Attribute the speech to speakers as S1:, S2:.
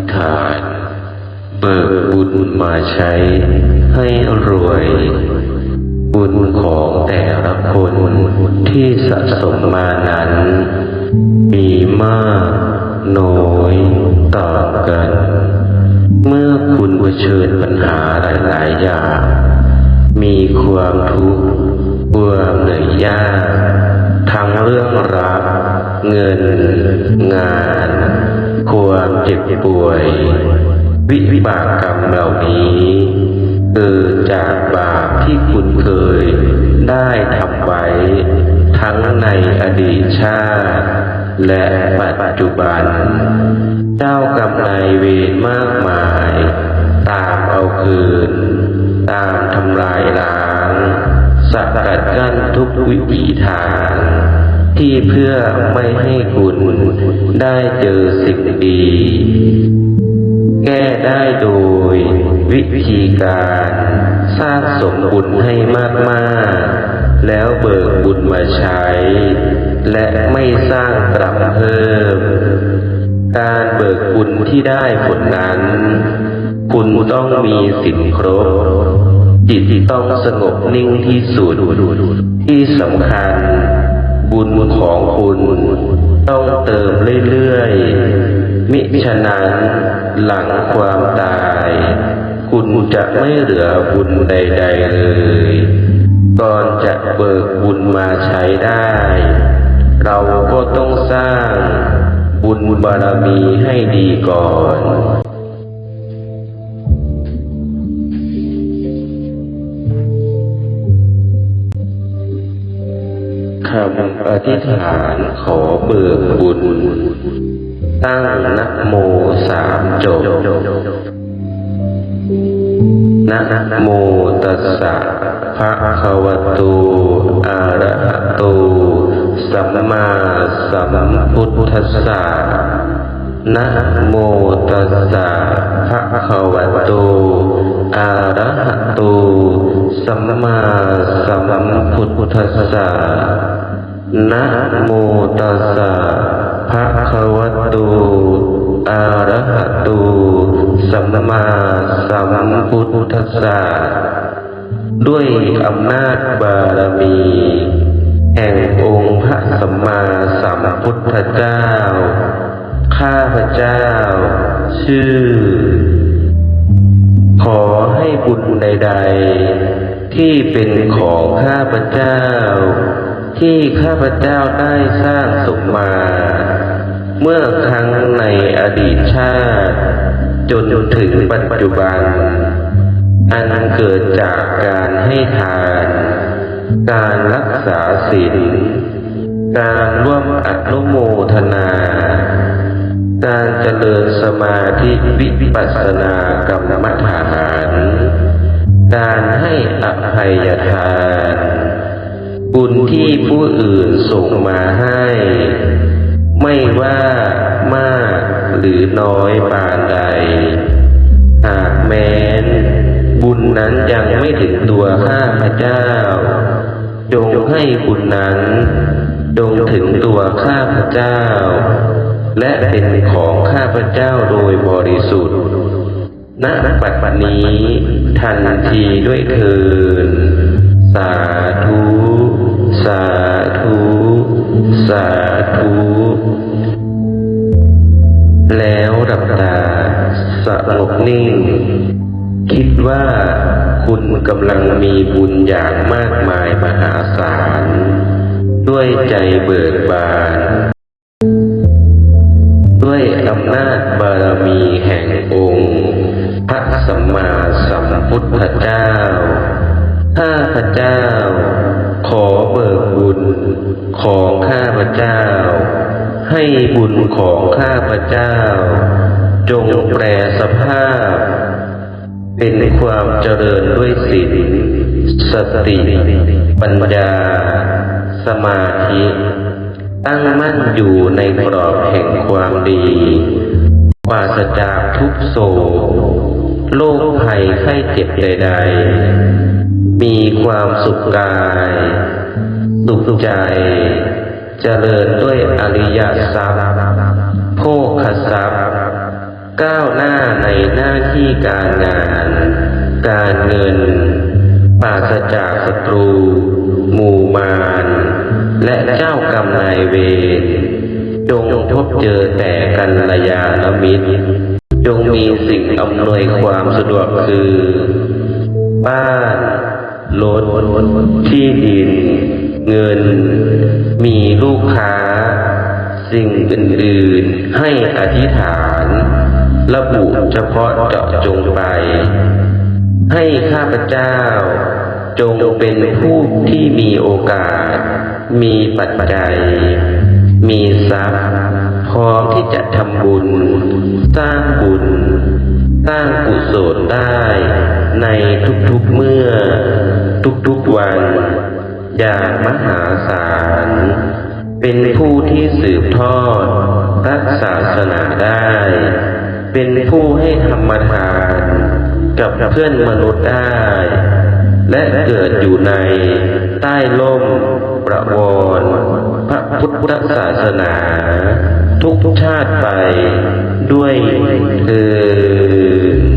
S1: ธิษฐาน เบิกบุญมาใช้ให้รวย บุญของแต่ละคนที่สะสมมานั้น มีมากน้อยต่างกัน เมื่อคุณเผชิญปัญหาหลายๆอย่าง มีความทุกข์ความเหนื่อยยากทั้งเรื่องรักเงินงาน ความเจ็บป่วยวิวิบากกรรมเหล่านี้เกิดจากบาปที่คุณเคยได้ทำไว้ ทั้งในอดีตชาติ และปัจจุบัน เจ้ากรรมนายเวรมากมาย ตามเอาคืน ตามทำลายล้างสกัดกั้นทุกวิถีทาง ที่เพื่อไม่ให้คุณได้เจอสิ่งดี แก้ได้โดยวิธีการสร้างสมบุญให้มากๆ แล้วเบิกบุญมาใช้ และไม่สร้างกรรมเพิ่ม การเบิกบุญที่ได้ผลนั้น คุณต้องมีสิ่งครบจิตต้องสงบนิ่งที่สุดที่สำคัญ บุญของคุณต้องเติมเรื่อยๆ มิฉะนั้นหลังความตาย คุณจะไม่เหลือบุญใด ๆ เลย ก่อนจะเบิกบุญมาใช้ได้ เราก็ต้องสร้างบุญบารมีให้ดีก่อน คำอธิษฐานขอเบิกบุญ ตั้งนะโมสามจบนะโมตัสสะภะคะวะโตอะระหะโตสัมมาสัมพุทธัสสะนะโมตัสสะภะคะวะโตอะระหะโตสัมมาสัมพุทธัสสะ นะโมตัสสะภะคะวะโตอะระหะโตสัมมาสัมพุทธัสสะด้วยอำนาจบารมี แห่งองค์พระสัมมาสัมพุทธเจ้า ข้าพเจ้า ชื่อ ขอให้บุญใด ๆ ที่เป็นของข้าพเจ้า ที่ข้าพเจ้าได้สร้างสมมา เมื่อครั้งในอดีตชาติ จนถึงปัจจุบัน อันเกิดจากการให้ทาน การรักษาศีลการร่วมอนุโมทนา การเจริญสมาธิวิปัสสนากรรมฐาน การให้อภัยทาน บุญที่ผู้อื่นส่งมาให้ ไม่ว่ามากหรือน้อยปานใด หากแม้น บุญนั้นยังไม่ถึงตัวข้าพเจ้า จงให้บุญนั้นจงถึงตัวข้าพเจ้า และเป็นของข้าพเจ้าโดยบริสุทธิ์ณปัจจุบันนี้ ทันทีด้วยเทินสาธุ สาธุ สาธุ แล้วดับตาสงบนิ่ง คิดว่าคุณกำลังมีบุญอย่างมากมายมหาศาล ด้วยใจเบิกบาน ด้วยอำนาจบารมีแห่งองค์ พระสัมมาสัมพุทธเจ้าข้าพเจ้า ขอเบิกบุญของข้าพเจ้า ให้บุญของข้าพเจ้า จงแปลสภาพ เป็นความเจริญด้วยศีลสติปัญญา สมาธิ ตั้งมั่นอยู่ในกรอบแห่งความดีปราศจากทุกโศโรคภัยไข้เจ็บใด ๆ มีความสุขกายสุขใจ เจริญด้วยอริยทรัพย์โภคทรัพย์ก้าวหน้าในหน้าที่การงาน การเงินปราศจากศัตรู หมู่มาร และเจ้ากรรมนายเวรจงพบเจอแต่กันลยาณมิตร จงมีสิ่งอำนวยความสะดวกคือ บ้าน รถ ที่ดิน เงิน มีลูกค้า สิ่งอื่นๆ ให้อธิษฐาน ระบุเฉพาะเจาะจงไป ให้ข้าพเจ้า จงเป็นผู้ที่มีโอกาส มีปัจจัย มีทรัพย์พร้อมที่จะทำบุญ สร้างบุญ สร้างกุศลได้ ในทุกๆเมื่อ ทุกๆวัน อย่างมหาศาล เป็นผู้ที่สืบทอดพระศาสนาได้ เป็นผู้ให้ธรรมทาน กับเพื่อนมนุษย์ได้ และเกิดอยู่ในใต้ล่มประวรพระพุทธศาสนา ทุกชาติไปด้วยเธอ